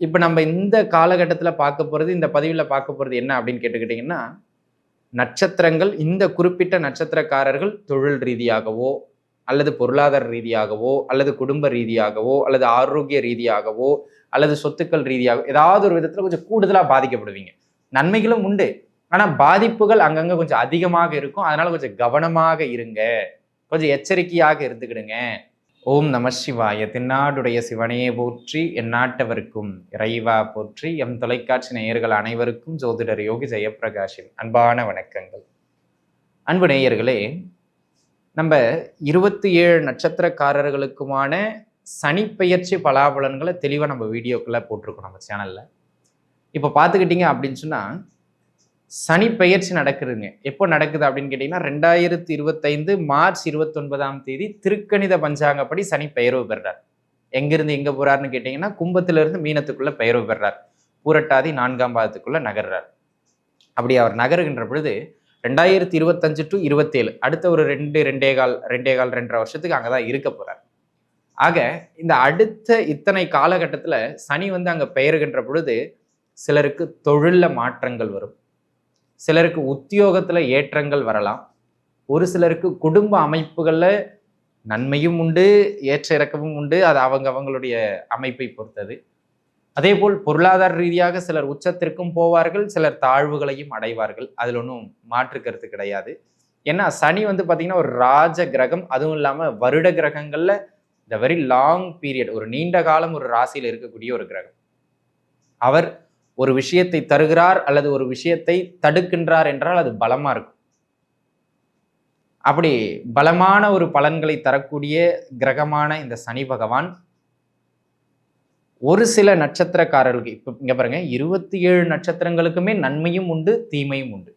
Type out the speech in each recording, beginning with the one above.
இப்போ நம்ம இந்த காலகட்டத்தில் பார்க்க போகிறது இந்த பதிவில் பார்க்க போகிறது என்ன அப்படின்னு கேட்டுக்கிட்டிங்கன்னா நட்சத்திரங்கள் இந்த குறிப்பிட்ட நட்சத்திரக்காரர்கள் தொழில் ரீதியாகவோ அல்லது பொருளாதார ரீதியாகவோ அல்லது குடும்ப ரீதியாகவோ அல்லது ஆரோக்கிய ரீதியாகவோ அல்லது சொத்துக்கள் ரீதியாகவோ ஏதாவது ஒரு விதத்தில் கொஞ்சம் கூடுதலாக பாதிக்கப்படுவீங்க. நன்மைகளும் உண்டு. ஆனால் பாதிப்புகள் அங்கங்கே கொஞ்சம் அதிகமாக இருக்கும். அதனால் கொஞ்சம் கவனமாக இருங்க. கொஞ்சம் எச்சரிக்கையாக இருந்துக்கிடுங்க. ஓம் நம சிவாய. தென்னாடுடைய சிவனையே போற்றி எந்நாட்டவருக்கும் இறைவா போற்றி எம் தொலைக்காட்சி நேயர்கள் அனைவருக்கும் ஜோதிடர் யோகி ஜெயப்பிரகாஷின் அன்பான வணக்கங்கள். அன்பு நேயர்களே நம்ம இருபத்தி ஏழு நட்சத்திரக்காரர்களுக்குமான சனிப்பெயர்ச்சி பலாபலன்களை தெளிவாக நம்ம வீடியோக்குள்ளே போட்டிருக்கோம் நம்ம சேனலில். இப்போ பார்த்துக்கிட்டிங்க அப்படின்னு சொன்னால் சனி பெயர்ச்சி நடக்குதுங்க. எப்போ நடக்குது அப்படின்னு கேட்டிங்கன்னா ரெண்டாயிரத்தி இருபத்தைந்து மார்ச் இருபத்தொன்பதாம் தேதி திருக்கணித பஞ்சாங்கப்படி சனி பெயர்வு பெறுறார். எங்கிருந்து எங்கே போகிறாருன்னு கேட்டிங்கன்னா கும்பத்திலிருந்து மீனத்துக்குள்ள பெயர்வு பெறுறார். பூரட்டாதி நான்காம் பாதத்துக்குள்ள நகர்றார். அப்படி அவர் நகருகின்ற பொழுது ரெண்டாயிரத்தி இருபத்தஞ்சு டு இருபத்தேழு அடுத்த ஒரு ரெண்டு ரெண்டே கால் ரெண்டே கால் ரெண்டரை வருஷத்துக்கு அங்கே தான் இருக்க போகிறார் ஆக இந்த அடுத்த இத்தனை காலகட்டத்தில் சனி வந்து அங்கே பெயருகின்ற பொழுது சிலருக்கு தொழிலில் மாற்றங்கள் வரும். சிலருக்கு உத்தியோகத்தில் ஏற்றங்கள் வரலாம். ஒரு சிலருக்கு குடும்ப அமைப்புகளில் நன்மையும் உண்டு ஏற்ற இறக்கமும் உண்டு. அது அவங்க அவங்களுடைய அமைப்பை பொறுத்தது. அதே போல் பொருளாதார ரீதியாக சிலர் உச்சத்திற்கும் போவார்கள் சிலர் தாழ்வுகளையும் அடைவார்கள். அதில் ஒன்றும் மாற்று கருத்து கிடையாது. ஏன்னா சனி வந்து பார்த்தீங்கன்னா ஒரு ராஜ கிரகம். அதுவும் இல்லாமல் வருட கிரகங்களில் இந்த வெரி லாங் பீரியட் ஒரு நீண்ட காலம் ஒரு ராசியில் இருக்கக்கூடிய ஒரு கிரகம். அவர் ஒரு விஷயத்தை தருகிறார் அல்லது ஒரு விஷயத்தை தடுக்கின்றார் என்றால் அது பலமா இருக்கும். அப்படி பலமான ஒரு பலன்களை தரக்கூடிய கிரகமான இந்த சனி பகவான் ஒரு சில நட்சத்திரக்காரர்களுக்கு இப்ப இங்க பாருங்க இருபத்தி ஏழு நட்சத்திரங்களுக்குமே நன்மையும் உண்டு தீமையும் உண்டு.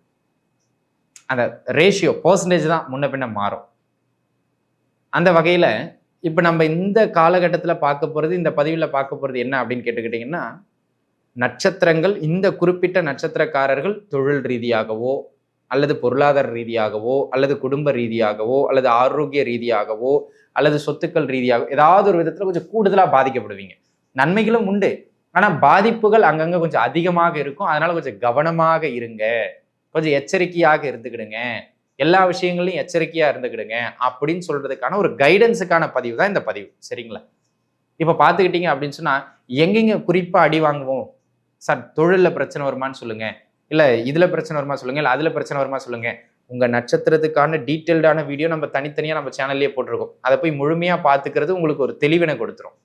அந்த ரேஷியோ பர்சன்டேஜ் தான் முன்ன பின்ன மாறும். அந்த வகையில இப்ப நம்ம இந்த காலகட்டத்தில் பார்க்க போறது இந்த பதிவில் பார்க்க போறது என்ன அப்படின்னு கேட்டுக்கிட்டீங்கன்னா நட்சத்திரங்கள் இந்த குறிப்பிட்ட நட்சத்திரக்காரர்கள் தொழில் ரீதியாகவோ அல்லது பொருளாதார ரீதியாகவோ அல்லது குடும்ப ரீதியாகவோ அல்லது ஆரோக்கிய ரீதியாகவோ அல்லது சொத்துக்கள் ரீதியாக ஏதாவது ஒரு விதத்தில் கொஞ்சம் கூடுதலாக பாதிக்கப்படுவீங்க. நன்மைகளும் உண்டு. ஆனால் பாதிப்புகள் அங்கங்கே கொஞ்சம் அதிகமாக இருக்கும். அதனால கொஞ்சம் கவனமாக இருங்க. கொஞ்சம் எச்சரிக்கையாக இருந்துக்கிடுங்க. எல்லா விஷயங்களையும் எச்சரிக்கையாக இருந்துக்கிடுங்க அப்படின்னு சொல்கிறதுக்கான ஒரு கைடன்ஸுக்கான பதிவு தான் இந்த பதிவு. சரிங்களா? இப்போ பார்த்துக்கிட்டீங்க அப்படின்னு சொன்னால் எங்கெங்க குறிப்பாக அடி வாங்குவோம்? சார் தொழிலில் பிரச்சனை வருமானு சொல்லுங்க. இல்லை இதில் பிரச்சனை வருமா சொல்லுங்க இல்லை அதில் பிரச்சனை வருமா சொல்லுங்க. உங்கள் நட்சத்திரத்துக்கான டீட்டெயில்டான வீடியோ நம்ம தனித்தனியாக நம்ம சேனல்லே போட்டிருக்கோம். அதை போய் முழுமையாக பார்த்துக்கிறது உங்களுக்கு ஒரு தெளிவினை கொடுத்துரும்.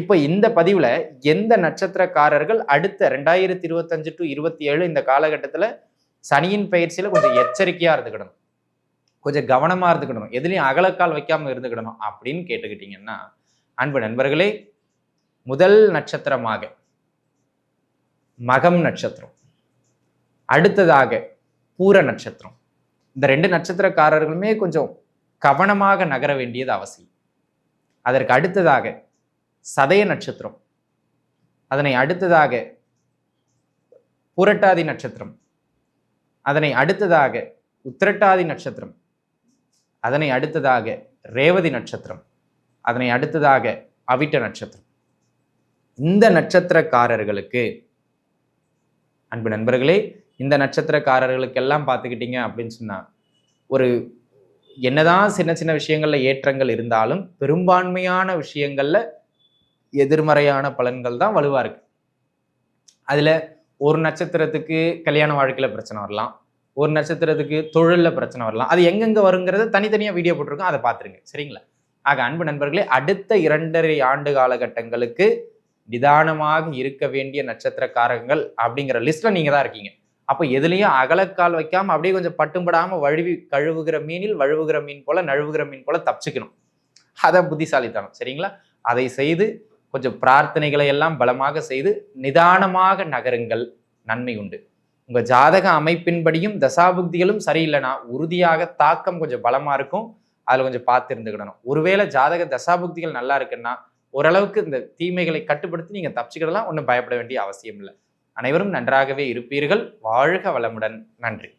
இப்போ இந்த பதிவில் எந்த நட்சத்திரக்காரர்கள் அடுத்த ரெண்டாயிரத்தி இருபத்தஞ்சு டு இருபத்தி ஏழு இந்த காலகட்டத்தில் சனியின் பயிற்சியில் கொஞ்சம் எச்சரிக்கையாக இருந்துக்கிடணும். கொஞ்சம் கவனமாக இருந்துக்கிடணும். எதுலையும் அகலக்கால் வைக்காமல் இருந்துக்கிடணும் அப்படின்னு கேட்டுக்கிட்டிங்கன்னா அன்பு நண்பர்களே முதல் நட்சத்திரமாக மகம் நட்சத்திரம். அடுத்ததாக பூர நட்சத்திரம். இந்த ரெண்டு நட்சத்திரக்காரர்களுமே கொஞ்சம் கவனமாக நகர வேண்டியது அவசியம். அதற்கு அடுத்ததாக சதய நட்சத்திரம். அதனை அடுத்ததாக புரட்டாதி நட்சத்திரம். அதனை அடுத்ததாக உத்திரட்டாதி நட்சத்திரம். அதனை அடுத்ததாக ரேவதி நட்சத்திரம். அதனை அடுத்ததாக அவிட்ட நட்சத்திரம். இந்த நட்சத்திரக்காரர்களுக்கு அன்பு நண்பர்களே இந்த நட்சத்திரக்காரர்களுக்கெல்லாம் பார்த்துக்கிட்டீங்க அப்படின்னு சொன்னால் ஒரு என்னதான் சின்ன சின்ன விஷயங்களில் ஏற்றங்கள் இருந்தாலும் பெரும்பான்மையான விஷயங்களில் எதிர்மறையான பலன்கள் தான் வலுவாக இருக்குது அதில் ஒரு நட்சத்திரத்துக்கு கல்யாண வாழ்க்கையில் பிரச்சனை வரலாம் ஒரு நட்சத்திரத்துக்கு தொழிலில் பிரச்சனை வரலாம் அது எங்கெங்கே வருங்கிறத தனித்தனியாக வீடியோ போட்டிருக்கோம் அதை பார்த்துருங்க சரிங்களா? ஆக அன்பு நண்பர்களே அடுத்த இரண்டரை ஆண்டு காலகட்டங்களுக்கு நிதானமாக இருக்க வேண்டிய நட்சத்திரக்காரங்கள் அப்படிங்கிற லிஸ்ட்ல நீங்க தான் இருக்கீங்க. அப்போ எதுலையும் அகலக்கால் வைக்காம அப்படியே கொஞ்சம் பட்டும்படாம வழுவி கழுவுகிற மீனில் வழுவுகிற மீன் போல நழுவுகிற மீன் போல தப்பிச்சுக்கணும். அதை புத்திசாலித்தனம். சரிங்களா? அதை செய்து கொஞ்சம் பிரார்த்தனைகளை எல்லாம் பலமாக செய்து நிதானமாக நகருங்கள். நன்மை உண்டு. உங்க ஜாதக அமைப்பின்படியும் தசாபுக்திகளும் சரியில்லைன்னா உறுதியாக தாக்கம் கொஞ்சம் பலமா இருக்கும். அதில் கொஞ்சம் பார்த்து இருந்துக்கிடணும் ஒருவேளை ஜாதக தசாபுக்திகள் நல்லா இருக்குன்னா ஓரளவுக்கு இந்த தீமைகளை கட்டுப்படுத்தி நீங்கள் தப்பிச்சுக்கிடலாம் ஒன்றும் பயப்பட வேண்டிய அவசியம் இல்லை அனைவரும் நன்றாகவே இருப்பீர்கள். வாழ்க வளமுடன். நன்றி.